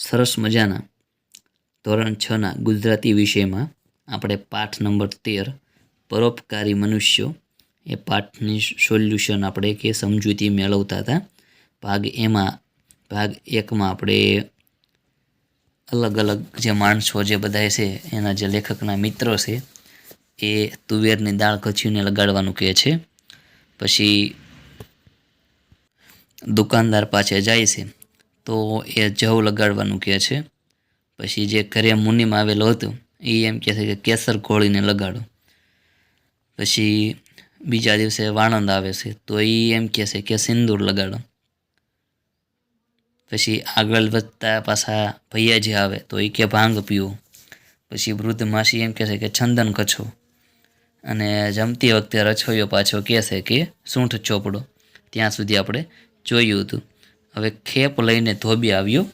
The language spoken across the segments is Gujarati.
સરસ મજાના ધોરણ છના ગુજરાતી વિષયમાં આપણે પાઠ નંબર તેર, પરોપકારી મનુષ્યો, એ પાઠની સોલ્યુશન આપણે કે સમજૂતી મેળવતા હતા. ભાગ એમાં, ભાગ એકમાં આપણે અલગ અલગ જે માણસો જે બધા છે, એના જે લેખકના મિત્રો છે, એ તુવેરની દાળ કચીને લગાડવાનું કહે છે. પછી દુકાનદાર પાસે જાય છે. તો એ જવ લગાડવાનું કહે છે. પછી જે કરે મુનિમાં આવેલો હતો, એ એમ કહે છે કે કેસર ઘોળીને લગાડો. પછી બીજા દિવસે વાણંદ આવે છે, તો એ એમ કહે છે કે સિંદૂર લગાડો. પછી આગળ વધતા પાછા ભૈયાજી આવે, તો એ કે ભાંગ પીવો. પછી વૃદ્ધ માસી એમ કહે છે કે છંદન કચ્છો અને જમતી વખતે રછોઈયો પાછો કહે છે કે સૂંઠ ચોપડો. ત્યાં સુધી આપણે જોયું હતું. હવે ખેપ લઈને ધોબી આવ્યો,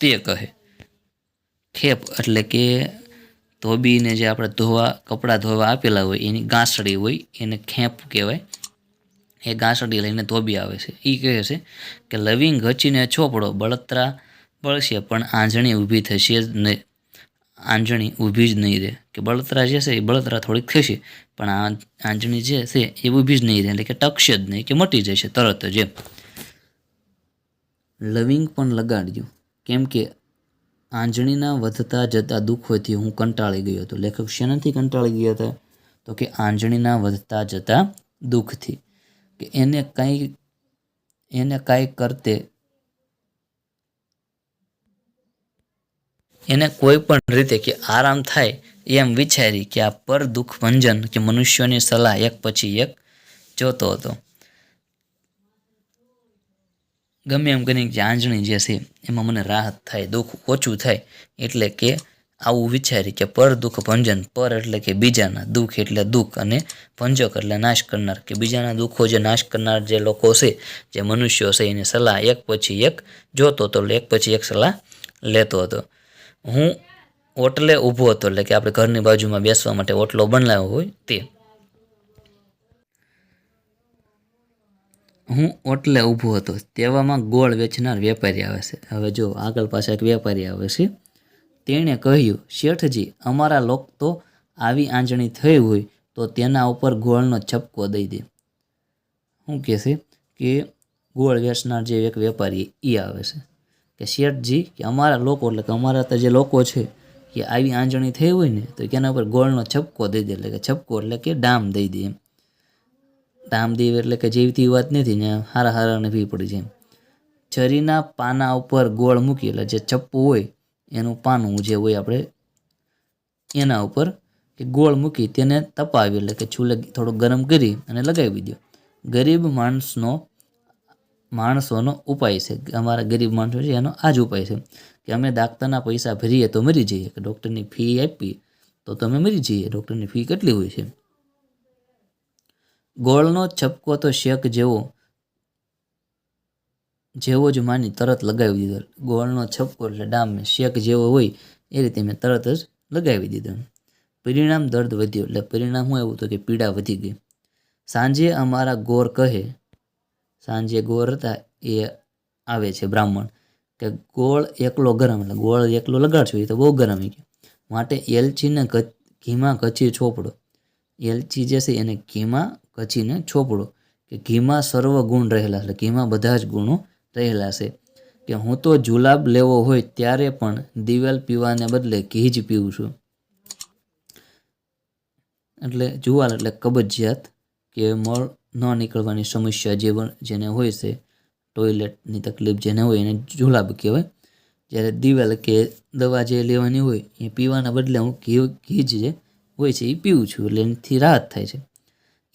તે કહે. ખેપ એટલે કે ધોબીને જે આપણે ધોવા, કપડાં ધોવા આપેલા હોય, એની ગાંસડી હોય, એને ખેપ કહેવાય. એ ગાંસડી લઈને ધોબી આવે છે. એ કહે છે કે, લવિંગ ઘચીને છોપડો, બળતરા બળશે, પણ આંજણી ઊભી થશે જ નહીં. આંજણી ઊભી જ નહીં રહે. કે બળતરા જે છે, એ બળતરા થોડીક થશે, પણ આ આંજણી જે છે, એ ઊભી જ નહીં રહે. એટલે કે ટકશે જ નહીં, કે મટી જશે તરત જ એમ. લવિંગ પણ લગાડ્યું કેમ કે આંજણીના વધતા જતા દુઃખોથી હું કંટાળી ગયો હતો. લેખક શેનાથી કંટાળી ગયા હતા? તો કે આંજણીના વધતા જતા દુઃખથી. કે એને કંઈ, એને કાંઈ કરતે, એને કોઈ પણ રીતે કે આરામ થાય એમ વિચારી કે આ પર દુઃખ ભંજન કે મનુષ્યોની સલાહ એક પછી એક જોતો હતો. ગમે એમ કરીને જે આંજણી જે છે, એમાં મને રાહત થાય, દુઃખ ઓછું થાય, એટલે કે આવું વિચારી કે પર દુઃખ ભંજન, પર એટલે કે બીજાના દુઃખ એટલે દુઃખ અને ભંજક એટલે નાશ કરનાર, કે બીજાના દુઃખો જે નાશ કરનાર જે લોકો છે, જે મનુષ્યો છે, એની સલાહ એક પછી એક જોતો હતો, એટલે એક પછી એક સલાહ લેતો હતો. હું ઓટલે ઊભો હતો, એટલે કે આપણે ઘરની બાજુમાં બેસવા માટે ઓટલો બનાવ્યો હોય તે. હું ઓટલે ઊભો હતો. તેવામાં ગોળ વેચનાર વેપારી આવે છે. હવે જો આગળ પાછા એક વેપારી આવે છે. તેણે કહ્યું, શેઠજી, અમારા લોક તો આવી આંજણી થઈ હોય તો તેના ઉપર ગોળનો છપકો દઈ દે. શું કહે છે કે ગોળ વેચનાર જે એક વેપારી એ આવે છે. કે શેઠજી, કે અમારા લોકો, એટલે કે અમારા તો જે લોકો છે, કે આવી આંજણી થઈ હોય ને, તો એના ઉપર ગોળનો છપકો દઈ દે. એટલે કે છપકો એટલે કે ડામ દઈ દે એમ. રામદેવ એટલે કે જેવી વાત નથી, ને હારા હારાને ફી પડી જાય છરીના પાના ઉપર ગોળ મૂકી, એટલે જે ચપ્પુ હોય, એનું પાનું જે હોય આપણે એના ઉપર કે ગોળ મૂકી તેને તપાવી, એટલે કે ચૂલે થોડું ગરમ કરી અને લગાવી દો. ગરીબ માણસનો, માણસોનો ઉપાય છે. અમારા ગરીબ માણસો છે, એનો આ જ ઉપાય છે. કે અમે દાખતાના પૈસા ભરીએ તો મરી જઈએ. કે ડૉક્ટરની ફી આપી તો તમે મરી જઈએ. ડૉક્ટરની ફી કેટલી હોય છે? ગોળનો છપકો તો શેક જેવો જેવો જ માની તરત લગાવી દીધો. ગોળનો છપકો એટલે ડામ, શેક જેવો હોય એ રીતે મેં તરત જ લગાવી દીધો. પરિણામ દર્દ વધ્યો. એટલે પરિણામ શું એવું હતું કે પીડા વધી ગઈ. સાંજે અમારા ગોર કહે, સાંજે ગોર હતા એ આવે છે બ્રાહ્મણ, કે ગોળ એકલો ગરમ, એટલે ગોળ એકલો લગાડશો એ તો બહુ ગરમ માટે એલચીને ઘીમાં કચી ચોપડો. એલચી જે છે એને ઘીમાં કચીને ચોપડો કે ઘીમાં સર્વ ગુણ રહેલા છે ઘીમાં બધા જ ગુણો રહેલા છે. કે હું તો જુલાબ લેવો હોય ત્યારે પણ દિવેલ પીવાને બદલે ઘી જ પીવું છું. એટલે જુવાલ, એટલે કબજિયાત, કે મળ ન નીકળવાની સમસ્યા જે જેને હોય છે, ટોયલેટની તકલીફ જેને હોય એને જુલાબ કહેવાય. જ્યારે દિવેલ કે દવા જે લેવાની હોય એ પીવાના બદલે હું ઘી ઘી જે હોય છે એ પીવું છું. એટલે એનાથી રાહત થાય છે.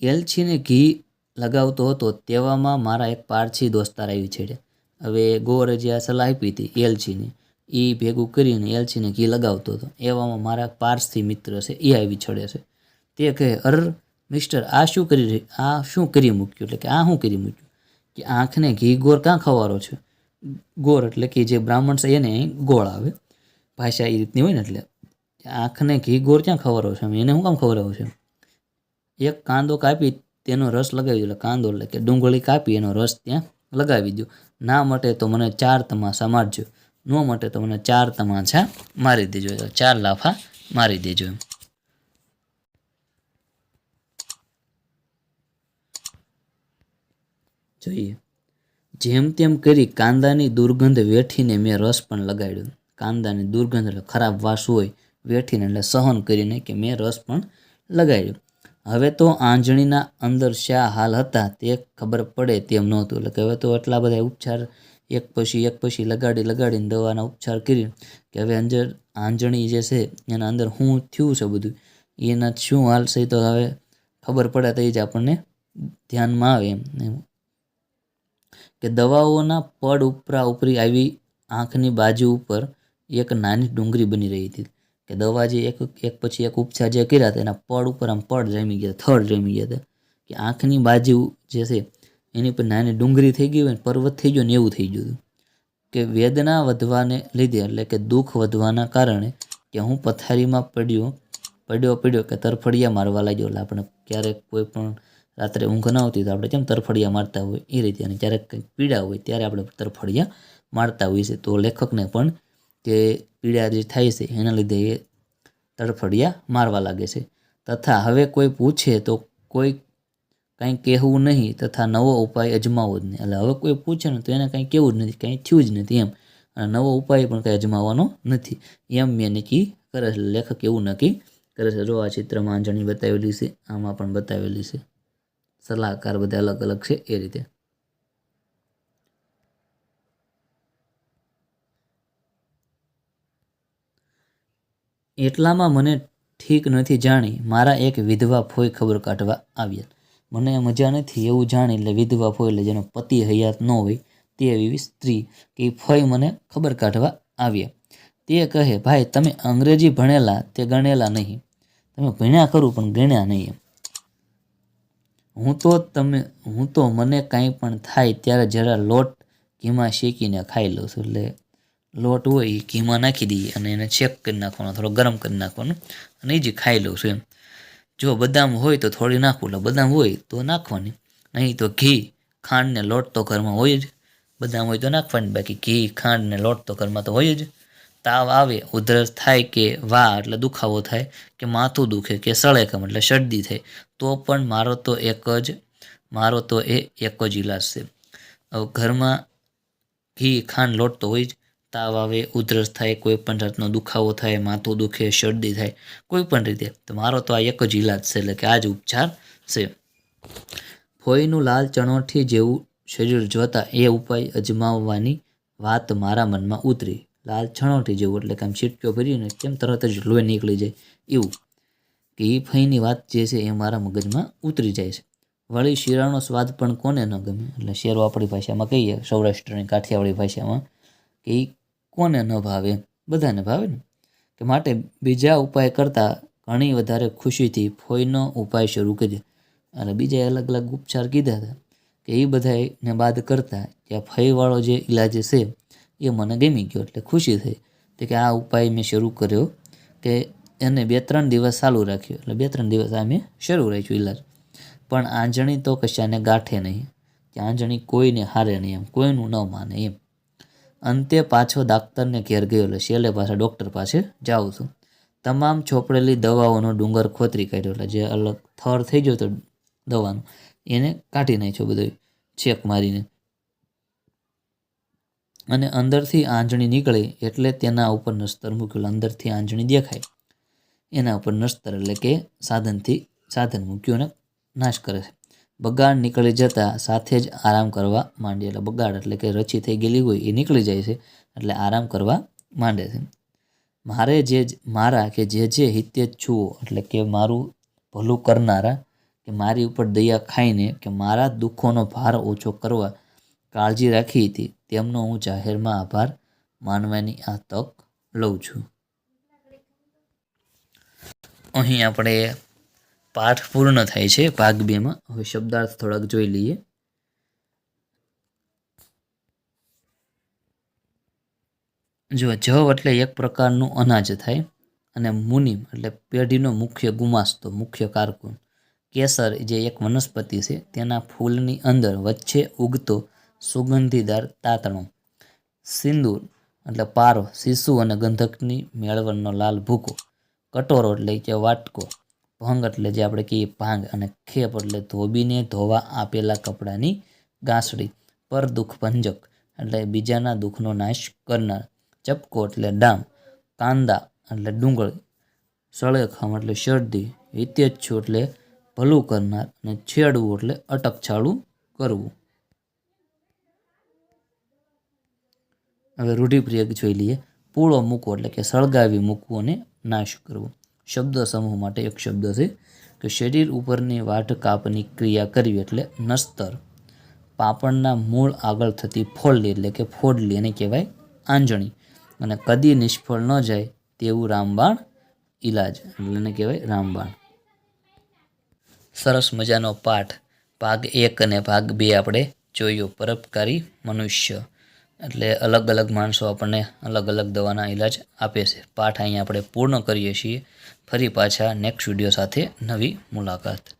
એલચીને ઘી લગાવતો હતો, તેવામાં મારા એક પારછી દોસ્તાર આવી છેડે. હવે ગોવરે જે આ સલાહ આપી હતી, એલચીની એ ભેગું કરીને એલચીને ઘી લગાવતો હતો. એવામાં મારા પારસી મિત્ર છે એ આવી છડે છે. તે કહે, અર, મિસ્ટર, આ શું કરી આ શું કરી મૂક્યું? એટલે કે, આ શું કરી મૂક્યું? કે, આંખને ઘી ગોર ક્યાં ખવારો છે? ગોર એટલે કે જે બ્રાહ્મણ છે, એને ગોળ આવે. ભાષા એ રીતની હોય ને એટલે. આંખને ઘી ગોર ક્યાં ખવારો છે? એને શું કામ ખવડાવું છે? એક કાંદો કાપી તેનો રસ લગાવી દો એટલે કાંદો એટલે કે ડુંગળી કાપી એનો રસ ત્યાં લગાવી દો ના મટે તો મને ચાર તમાશા મારજો. ન મટે તો મને ચાર તમાશા મારી દેજો. એટલે ચાર લાફા મારી દેજો એમ. જોઈએ. જેમ તેમ કરી કાંદાની દુર્ગંધ વેઠીને મેં રસ પણ લગાડ્યો. કાંદાની દુર્ગંધ એટલે ખરાબ વાસ હોય વેઠીને એટલે સહન કરીને કે મેં રસ પણ લગાડ્યો હવે તો આંજણીના અંદર શા હાલ હતા તે ખબર પડે તેમ નહોતું એટલે કે હવે તો એટલા બધા ઉપચાર એક પછી એક પછી લગાડી લગાડીને દવાના ઉપચાર કરી કે હવે અંદર આંજણી જે છે એના અંદર શું થયું છે બધું? એના શું હાલ છે તો હવે ખબર પડે તો એ જ આપણને ધ્યાનમાં આવે એમ. કે દવાઓના પડ ઉપરા ઉપરી આવી આંખની બાજુ ઉપર એક નાની ડુંગળી બની રહી હતી. કે દવા જે એક એક પછી એક ઉપચાર જે કર્યા હતા, એના પડ ઉપર આમ પડ જમી ગયા, થડ જમી ગયા હતા. કે આંખની બાજુ જે છે, એની પર નાની ડુંગળી થઈ ગઈ હોય ને, પર્વત થઈ ગયો ને એવું થઈ ગયું હતું. કે વેદના વધવાને લીધે, એટલે કે દુઃખ વધવાના કારણે કે હું પથારીમાં પડ્યો પડ્યો પડ્યો કે તરફડિયા મારવા લાગ્યો. એટલે આપણે ક્યારેક કોઈ પણ રાત્રે ઊંઘ ન આવતી તો આપણે કેમ તરફડિયા મારતા હોય? એ રીતે. અને ક્યારેક કંઈક પીડા હોય ત્યારે આપણે તરફડિયા મારતા હોઈએ છીએ. તો લેખકને પણ કે પીડા જે થાય છે, એના લીધે એ તડફડિયા મારવા લાગે છે. તથા હવે કોઈ પૂછે તો કોઈ કંઈ કહેવું નહીં તથા નવો ઉપાય અજમાવો જ નહીં. એટલે હવે કોઈ પૂછે ને તો એને કંઈ કહેવું જ નથી, કંઈ થયું જ નથી એમ. અને નવો ઉપાય પણ કંઈ અજમાવવાનો નથી. એમ મેં નક્કી કરે છે લેખક એવું નક્કી કરે છે. જો આ ચિત્રમાં આંજણી બતાવેલી છે, આમાં પણ બતાવેલી છે. સલાહકાર બધા અલગ અલગ છે એ રીતે. એટલામાં મને ઠીક નથી જાણી. મારા એક વિધવા ફોઈ ખબર કાઢવા આવ્યા. મને મજા નથી એવું જાણી એટલે વિધવા ફોઈ એટલે જેનો પતિ હયાત ન હોય તે એવી સ્ત્રી કે ફોઈ મને ખબર કાઢવા આવ્યા. તે કહે, ભાઈ, તમે અંગ્રેજી ભણેલા તે ગણેલા નહીં. તમે ભણ્યા ખરું પણ ગણ્યા નહીં. હું તો તમે, હું તો મને કાંઈ પણ થાય ત્યારે જરા લોટ ઘીમાં શેકીને ખાઈ લઉં છું. એટલે લોટ હોય એ ઘીમાં નાખી દઈએ અને એને ચેક કરી નાખવાનો, થોડો ગરમ કરી નાખવાનો અને એ જ ખાઈ લઉં છું એમ. જો બદામ હોય તો થોડી નાખવું એટલે બદામ હોય તો નાખવાની. નહીં તો ઘી, ખાંડ ને લોટ તો ઘરમાં હોય જ. બદામ હોય તો નાખવાની, બાકી ઘી, ખાંડ ને લોટ તો ઘરમાં તો હોય જ. તાવ આવે, ઉધરસ થાય કે વા, એટલે દુખાવો થાય કે માથું દુખે કે સળેકમ એટલે શરદી થાય. તો પણ મારો તો એક જ, મારો તો એ એક જ ઇલાજ છે. ઘરમાં ઘી, ખાંડ, લોટ તો હોય જ. તાવ આવે, ઉધરસ થાય, કોઈ પણ જાતનો દુખાવો થાય, માથું દુખે, શરદી થાય, કોઈ પણ રીતે. તો મારો તો આ એક જ ઈલાજ છે, એટલે કે આ જ ઉપચાર છે. ફોઈનું લાલ ચણોઠી જેવું શરીર જોતા એ ઉપાય અજમાવવાની વાત મારા મનમાં ઉતરી. લાલ ચણોઠી જેવું, એટલે કે આમ છીટક્યો ભરીને કેમ તરત જ લોહી નીકળી જાય એવું. કે એ ફઈની વાત જે છે એ મારા મગજમાં ઉતરી જાય છે. વળી શીરાનો સ્વાદ પણ કોને ન ગમે? એટલે શેરો આપણી ભાષામાં કહીએ, સૌરાષ્ટ્રની કાઠિયાવાડી ભાષામાં, કે એ કોને ન ભાવે? બધાને ભાવે ને? કે માટે બીજા ઉપાય કરતાં ઘણી વધારે ખુશીથી ફોઈનો ઉપાય શરૂ કર્યો અને બીજા અલગ અલગ ઉપચાર કીધા હતા કે એ બધાને બાદ કરતાં કે આ ફઈવાળો જે ઈલાજ છે એ મને ગમી ગયો એટલે ખુશી થઈ. તો કે આ ઉપાય મેં શરૂ કર્યો કે એને બે ત્રણ દિવસ ચાલુ રાખ્યું. એટલે બે ત્રણ દિવસ આ મેં શરૂ રાખ્યું ઈલાજ. પણ આંજણી તો કશાને ગાંઠે નહીં. કે આંજણી કોઈને હારે નહીં એમ, કોઈનું ન માને એમ. અંતે પાછો ડાક્ટરને ઘેર ગયો એટલે છેલ્લે પાછા ડૉક્ટર પાસે જાઉં છું. તમામ ચોપડેલી દવાઓનો ડુંગર ખોતરી કાઢ્યો એટલે જે અલગ થર થઈ ગયો તો દવાનું, એને કાઢી નાખ્યો બધો ચેક મારીને. અને અંદરથી આંજણી નીકળે એટલે તેના ઉપર નસ્તર મૂક્યું અંદરથી આંજણી દેખાય. એના ઉપર નસ્તર એટલે કે સાધનથી સાધન મૂક્યું અને નાશ કરે છે. બગાડ નીકળી જતાં સાથે જ આરામ કરવા માંડે. એટલે બગાડ એટલે કે રચી થઈ ગયેલી હોય એ નીકળી જાય છે, એટલે આરામ કરવા માંડે છે. મારે જે મારા કે જે જે હિતે છુઓ એટલે કે મારું ભલું કરનારા, કે મારી ઉપર દયા ખાઈને કે મારા દુઃખોનો ભાર ઓછો કરવા કાળજી રાખી હતી, તેમનો હું જાહેરમાં આભાર માનવાની આ તક લઉં છું. અહીં આપણે પાઠ પૂર્ણ થાય છે, ભાગ બેમાં. હવે શબ્દાર્થ થોડાક જોઈ લઈએ. જો જવ એટલે એક પ્રકારનું અનાજ થાય અને મુનિમ એટલે પેઢીનો મુખ્ય ગુમાસ્તો મુખ્ય કારકુન. કેસર જે એક વનસ્પતિ છે, તેના ફૂલની અંદર વચ્ચે ઉગતો સુગંધીદાર તાતણો. સિંદૂર એટલે પારો, શિશુ અને ગંધકની મેળવણનો લાલ ભૂકો. કટોરો એટલે કે વાટકો. ભંગ એટલે જે આપણે કહીએ ભાંગ અને ખેપ એટલે ધોબીને ધોવા આપેલા કપડાની ગાંસડી. પર દુઃખ ભંજક એટલે બીજાના દુઃખનો નાશ કરનાર. ચપકો એટલે ડામ, કાંદા એટલે ડુંગળી, સળેખમ એટલે શરદી હિત્યચ્છુ એટલે ભલું કરનાર અને છેડવું એટલે અટકછાળું કરવું. હવે રૂઢિપ્રયોગ જોઈ લઈએ. પૂળો મૂકવો એટલે કે સળગાવી મૂકવું અને નાશ કરવો. શબ્દ સમૂહ માટે એક શબ્દ છે કે શરીર ઉપરની વાટ કાપની ક્રિયા કરવી એટલે નસ્તર. પાપણના મૂળ આગળ થતી ફોડલી એટલે કે ફોડલી એને કહેવાય આંજણી. અને કદી નિષ્ફળ ન જાય તેવું રામબાણ ઈલાજ એને કહેવાય રામબાણ. સરસ મજાનો પાઠ. ભાગ એક અને ભાગ બે આપણે જોયો. પરોપકારી મનુષ્ય. એટલે અલગ અલગ માણસો આપણને અલગ અલગ દવાના ઈલાજ આપે છે. પાઠ અહીંયા આપણે પૂર્ણ કરીએ છીએ. ફરી પાછા નેક્સ્ટ વીડિયો સાથે નવી મુલાકાત.